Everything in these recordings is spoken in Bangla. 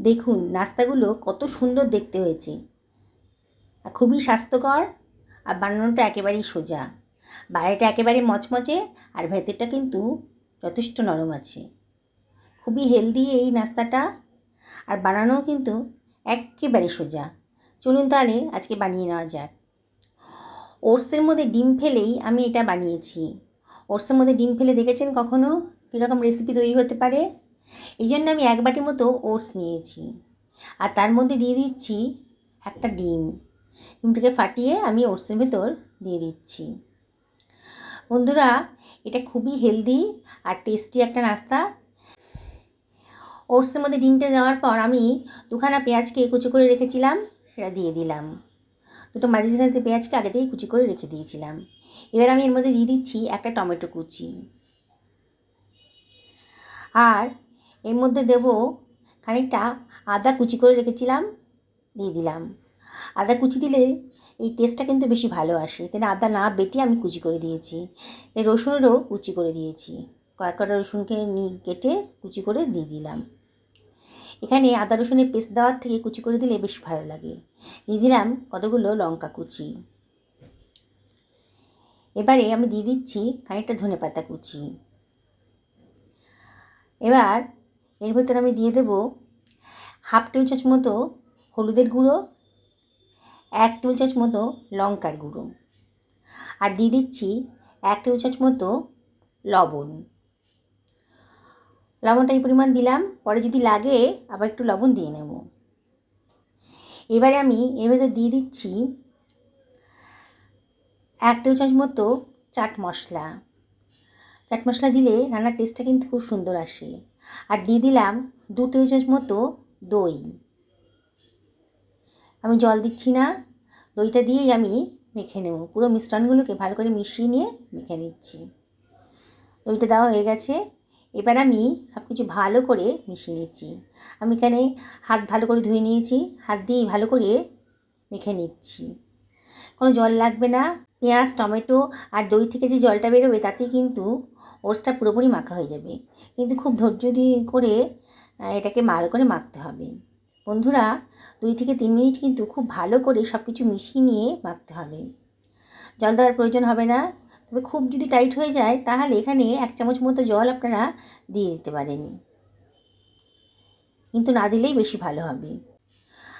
দেখুন নাস্তাগুলো কত সুন্দর দেখতে হয়েছে। আর খুবই স্বাস্থ্যকর, আর বানানোটা একেবারেই সোজা। বাইরেটা একেবারে মচমচে, আর ভেতরটা কিন্তু যথেষ্ট নরম আছে। খুবই হেলদি এই নাস্তাটা, আর বানানোও কিন্তু একেবারে সোজা। চলুন তাহলে আজকে বানিয়ে নেওয়া যাক। ওটসের মধ্যে ডিম ফেলেই আমি এটা বানিয়েছি। ওটসের মধ্যে ডিম ফেলে দেখেছেন কখনো? কীরকম রেসিপি তৈরি হতে পারে? এই জন্য আমি এক বাটি মতো ওটস নিয়েছি। আর তার মধ্যে দিয়ে দিচ্ছি একটা ডিম। ডিমটাকে ফাটিয়ে আমি ওটসের ভেতর দিয়ে দিচ্ছি। বন্ধুরা, এটা খুবই হেলদি আর টেস্টি একটা নাস্তা। ওটসের মধ্যে ডিমটা দেওয়ার পর আমি দুখানা পেঁয়াজকে কুচি করে রেখেছিলাম, সেটা দিয়ে দিলাম। দুটো মাঝে সাইজে পেঁয়াজকে আগে থেকেই কুচি করে রেখে দিয়েছিলাম। এবার আমি এর মধ্যে দিয়ে দিচ্ছি একটা টমেটো কুচি। আর এর মধ্যে দেব খানিকটা আদা কুচি করে রেখেছিলাম, দিয়ে দিলাম। আদা কুচি দিলে এই টেস্টটা কিন্তু বেশি ভালো আসে। তাই আদা না বেটে আমি কুচি করে দিয়েছি। তাই রসুনেরও কুচি করে দিয়েছি। কয়েক কটা রসুনকে নিয়ে কেটে কুচি করে দিয়ে দিলাম। এখানে আদা রসুনের পেস্ট দেওয়ার থেকে কুচি করে দিলে বেশ ভালো লাগে। দিয়ে দিলাম কতগুলো লঙ্কা কুচি। এবারে আমি দিয়ে দিচ্ছি খানিকটা ধনে পাতা কুচি। এবার এর ভেতরে আমি দিয়ে দেবো হাফ টেবিল চামচ মতো হলুদের গুঁড়ো, এক টেবিল চামচ মতো লঙ্কার গুঁড়ো আর দিয়ে দিচ্ছি এক টেবিল চামচ মতো লবণ। লবণটা এই পরিমাণ দিলাম, পরে যদি লাগে আবার একটু লবণ দিয়ে নেব। এবারে আমি এর ভেতর দিয়ে দিচ্ছি এক টেবিল চামচ মতো চাট মশলা। চাট মশলা দিলে রান্নার টেস্টটা কিন্তু খুব সুন্দর আসে। আর দিয়ে দিলাম দু টেবিল চামচ মতো দই। আমি জল দিচ্ছি না, দইটা দিয়েই আমি মেখে নেব। পুরো মিশ্রণগুলোকে ভালো করে মিশিয়ে নিয়ে মেখে নিচ্ছি। দইটা দেওয়া হয়ে গেছে। এবার আমি সব কিছু ভালো করে মিশিয়ে নিচ্ছি। আমি এখানে হাত ভালো করে ধুয়ে নিয়েছি। হাত দিয়েই ভালো করে মেখে নিচ্ছি। কোনো জল লাগবে না। পেঁয়াজ, টমেটো আর দই থেকে যে জলটা বেরোবে তাতেই কিন্তু ওটসটা পুরোপুরি মাখা হয়ে যাবে। কিন্তু খুব ধৈর্য দিয়ে করে এটাকে ভালো করে মাখতে হবে। বন্ধুরা, দুই থেকে তিন মিনিট কিন্তু খুব ভালো করে সব কিছু মিশিয়ে নিয়ে মাখতে হবে। জল দেওয়ার প্রয়োজন হবে না। তবে খুব যদি টাইট হয়ে যায়, তাহলে এখানে এক চামচ মতো জল আপনারা দিয়ে দিতে পারেন। কিন্তু না দিলেই বেশি ভালো হবে।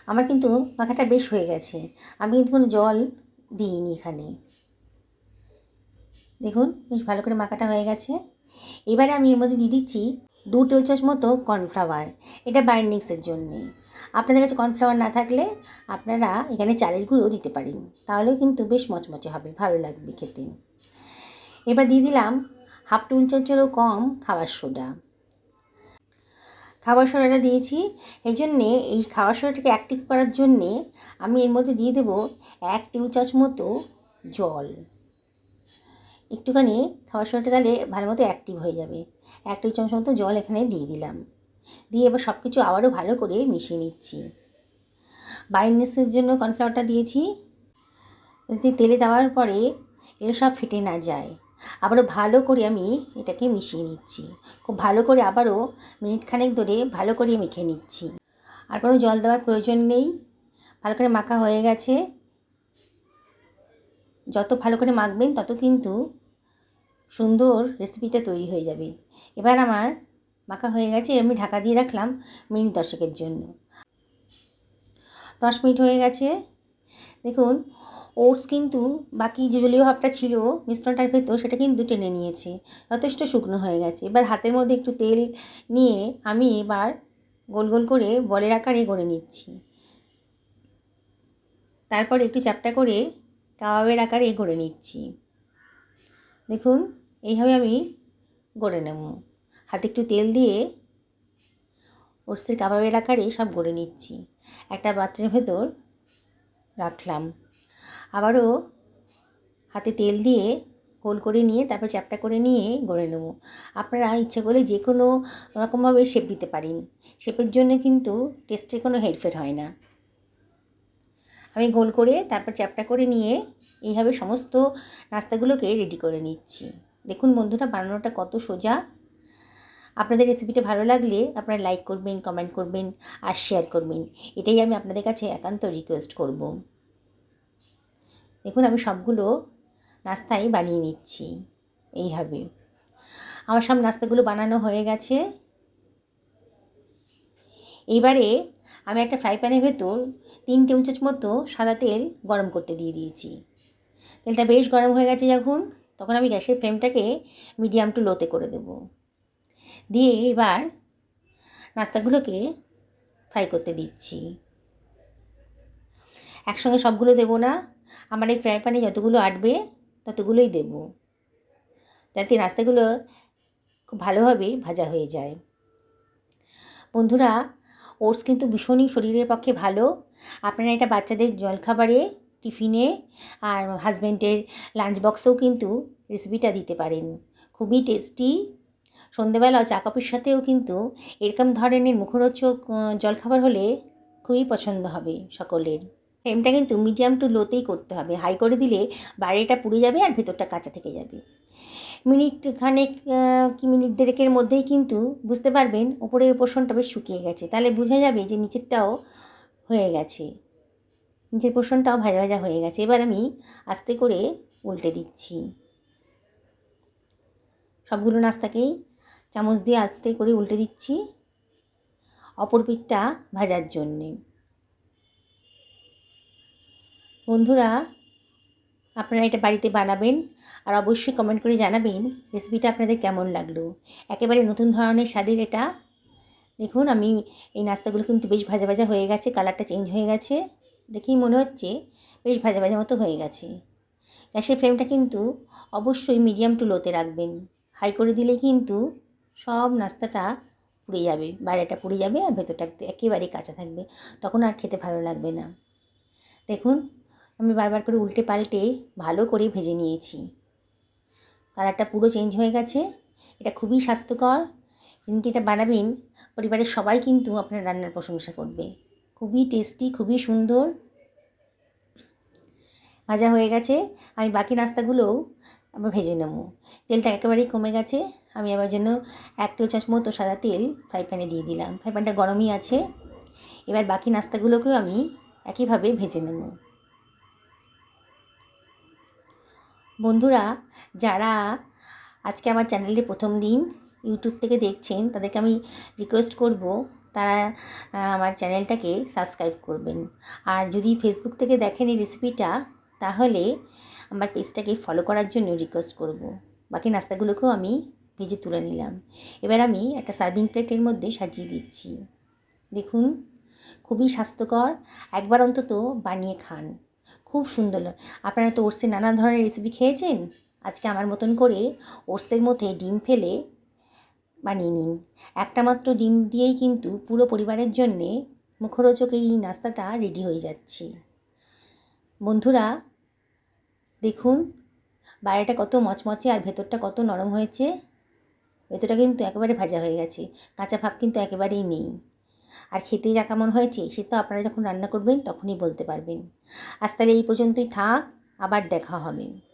আমার কিন্তু মাখাটা বেশ হয়ে গেছে। আমি কিন্তু কোনো জল দিইনি এখানে। দেখুন, বেশ ভালো করে মাখাটা হয়ে গেছে। এবারে আমি এর মধ্যে দিয়ে দিচ্ছি দু টেবিল চামচ মতো কর্নফ্লাওয়ার। এটা বাইন্ডিংসের জন্যে। আপনাদের কাছে কর্নফ্লাওয়ার না থাকলে আপনারা এখানে চালের গুঁড়ো দিতে পারেন। তাহলেও কিন্তু বেশ মচমচে হবে, ভালো লাগবে খেতে। এবার দিয়ে দিলাম হাফ টেবিল চামচেরও কম খাবার সোডা। খাবার সোডাটা দিয়েছি। এই জন্যে, এই খাবার সোডাটাকে অ্যাক্টিভ করার জন্যে আমি এর মধ্যে দিয়ে দেবো এক টেবিল চামচ মতো জল। একটুখানি খাওয়ার সময়টা তাহলে ভালো মতো অ্যাক্টিভ হয়ে যাবে। এক টেবিল চামচ মতো জল এখানে দিয়ে দিলাম। দিয়ে এবার সব কিছু আবারও ভালো করে মিশিয়ে নিচ্ছি। বাইন্ডনেসের জন্য কর্নফ্লাওয়ারটা দিয়েছি। যাতে তেলে দেওয়ার পরে এগুলো সব ফেটে না যায়, আবারও ভালো করে আমি এটাকে মিশিয়ে নিচ্ছি। খুব ভালো করে আবারও মিনিট খানেক ধরে ভালো করে মেখে নিচ্ছি। আর কোনো জল দেওয়ার প্রয়োজন নেই। ভালো করে মাখা হয়ে গেছে। যত ভালো করে মাখবেন তত কিন্তু সুন্দর রেসিপিটা তৈরি হয়ে যাবে। এবার আমার মাখা হয়ে গেছে, আমি ঢাকা দিয়ে রাখলাম মিনিট দশেকের জন্য। দশ মিনিট হয়ে গেছে। দেখুন ওটস কিন্তু বাকি যে জলীয় ভাবটা ছিল, মিশ্রণটার ভেতর, সেটা কিন্তু টেনে নিয়েছে। যথেষ্ট শুকনো হয়ে গেছে। এবার হাতের মধ্যে একটু তেল নিয়ে আমি এবার গোল গোল করে বলের আকারে গড়ে নিচ্ছি। তারপর একটু চ্যাপটা করে কাবাবের আকারে গড়ে নিচ্ছি। দেখুন এইভাবে আমি গড়ে নেব। হাতে একটু তেল দিয়ে ওটসের কাবাবের আকারে সব গড়ে নিচ্ছি। একটা পাত্রের ভেতর রাখলাম। আবারও হাতে তেল দিয়ে গোল করে নিয়ে তারপর চ্যাপটা করে নিয়ে গড়ে নেব। আপনারা ইচ্ছে করলে যে কোনো রকমভাবে শেপ দিতে পারেন। শেপের জন্য কিন্তু টেস্টের কোনো হেরফের হয় না। আমি গোল করে তারপর চ্যাপটা করে নিয়ে এইভাবে সমস্ত নাস্তাগুলোকে রেডি করে নিচ্ছি। দেখুন বন্ধুরা, বানানোটা কত সোজা। আপনাদের রেসিপিটা ভালো লাগলে আপনারা লাইক করবেন কমেন্ট করবেন আর শেয়ার করবেন। এটাই আমি আপনাদের কাছে একান্ত রিকোয়েস্ট করব। দেখুন, আমি সবগুলো নাস্তাই বানিয়ে নিচ্ছি এইভাবে। আমার সব নাস্তাগুলো বানানো হয়ে গেছে। এইবারে আমি একটা ফ্রাই প্যানের ভেতর তিন চামচ মতো সাদা তেল গরম করতে দিয়ে দিয়েছি। তেলটা বেশ গরম হয়ে গেছে যখন। তখন আমি গ্যাসের ফ্লেমটাকে মিডিয়াম টু লোতে করে দেব। দিয়ে এবার নাস্তাগুলোকে ফ্রাই করতে দিচ্ছি। একসঙ্গে সবগুলো দেবো না, আমার এই ফ্রাই প্যানে যতগুলো আটবে ততগুলোই দেব। যাতে নাস্তাগুলো খুব ভালোভাবে ভাজা হয়ে যায়। বন্ধুরা, ওটস কিন্তু ভীষণই শরীরের পক্ষে ভালো। আপনারা এটা বাচ্চাদের জলখাবারে টিফিনে আর হাজব্যান্ডের লাঞ্চ বক্সেও কিন্তু রেসিপিটা দিতে পারেন। খুবই টেস্টি সন্ধেবেলা চা কফির সাথেও কিন্তু এরকম ধরনের মুখরোচক জলখাবার হলে খুবই পছন্দ হবে সকলের। ফ্লেমটা কিন্তু মিডিয়াম টু লোতেই করতে হবে। হাই করে দিলে বাইরেটা পুড়ে যাবে আর ভেতরটা কাঁচা থেকে যাবে। মিনিট খানেক কি মিনিট দেড়েকের মধ্যেই কিন্তু বুঝতে পারবেন ওপরের পোর্শনটা বেশ শুকিয়ে গেছে। তাহলে বোঝা যাবে যে নিচেরটাও হয়ে গেছে। নিচের পোর্শনটাও ভাজা ভাজা হয়ে গেছে। এবার আমি আস্তে করে উল্টে দিচ্ছি। সবগুলো নাস্তাকেই চামচ দিয়ে আস্তে করে উল্টে দিচ্ছি অপর পিঠটা ভাজার জন্যে। বন্ধুরা, আপনারা এটা বাড়িতে বানাবেন আর অবশ্যই কমেন্ট করে জানাবেন রেসিপিটা আপনাদের কেমন লাগল। একেবারে নতুন ধরনের স্বাদের এটা। দেখুন, আমি এই নাস্তাগুলো কিন্তু বেশ ভাজা ভাজা হয়ে গেছে কালারটা চেঞ্জ হয়ে গেছে। দেখেই মনে হচ্ছে বেশ ভাজা ভাজা মতো হয়ে গেছে। গ্যাসের ফ্লেমটা কিন্তু অবশ্যই মিডিয়াম টু লোতে রাখবেন। হাই করে দিলে কিন্তু সব নাস্তাটা পুড়ে যাবে, বাইরেটা পুড়ে যাবে আর ভেতরটা একেবারে কাঁচা থাকবে। তখন আর খেতে ভালো লাগবে না। দেখুন, আমি বারবার করে উল্টে পাল্টে ভালো করে ভেজে নিয়েছি। কালারটা পুরো চেঞ্জ হয়ে গেছে। এটা খুবই স্বাস্থ্যকর। কিন্তু এটা বানাবেন পরিবারের সবাই কিন্তু আপনার রান্নার প্রশংসা করবে। খুবই টেস্টি খুবই সুন্দর। ভাজা হয়ে গেছে। আমি বাকি নাস্তাগুলোও আবার ভেজে নেব। তেলটা একেবারেই কমে গেছে। আমি আবার জন্য এক টেবিল চামচ মতো সাদা তেল ফ্রাই প্যানে দিয়ে দিলাম। ফ্রাই প্যানটা গরমই আছে। এবার বাকি নাস্তাগুলোকেও আমি একইভাবে ভেজে নেব। বন্ধুরা, যারা আজকে আমার চ্যানেলে প্রথম দিন ইউটিউব থেকে দেখছেন, তাদেরকে আমি রিকোয়েস্ট করব তারা আমার চ্যানেলটাকে সাবস্ক্রাইব করবেন। আর যদি ফেসবুক থেকে দেখেন এই রেসিপিটা তাহলে আমার পেজটাকে ফলো করার জন্য রিকোয়েস্ট করব। বাকি নাস্তাগুলোকেও আমি ভেজে তুলে নিলাম। এবার আমি একটা সার্ভিং প্লেটের মধ্যে সাজিয়ে দিচ্ছি। দেখুন, খুবই স্বাস্থ্যকর। একবার অন্তত বানিয়ে খান। খুব সুন্দর আপনারা তো ওটসের নানা ধরনের রেসিপি খেয়েছেন? আজকে আমার মতন করে ওটসের মধ্যে ডিম ফেলে বানিয়ে নিন। একটা মাত্র ডিম দিয়েই কিন্তু পুরো পরিবারের জন্যে মুখরোচক এই নাস্তাটা রেডি হয়ে যাচ্ছে। বন্ধুরা, দেখুন বাইরেটা কত মচমচে আর ভেতরটা কত নরম হয়েছে। ভেতরটা কিন্তু একেবারে ভাজা হয়ে গেছে, কাঁচা ভাব কিন্তু একেবারেই নেই। আর খেতে যা কেমন হয়েছে, সে তো আপনারা যখন রান্না করবেন তখনই বলতে পারবেন। আজ তাহলে এই পর্যন্তই থাক, আবার দেখা হবে।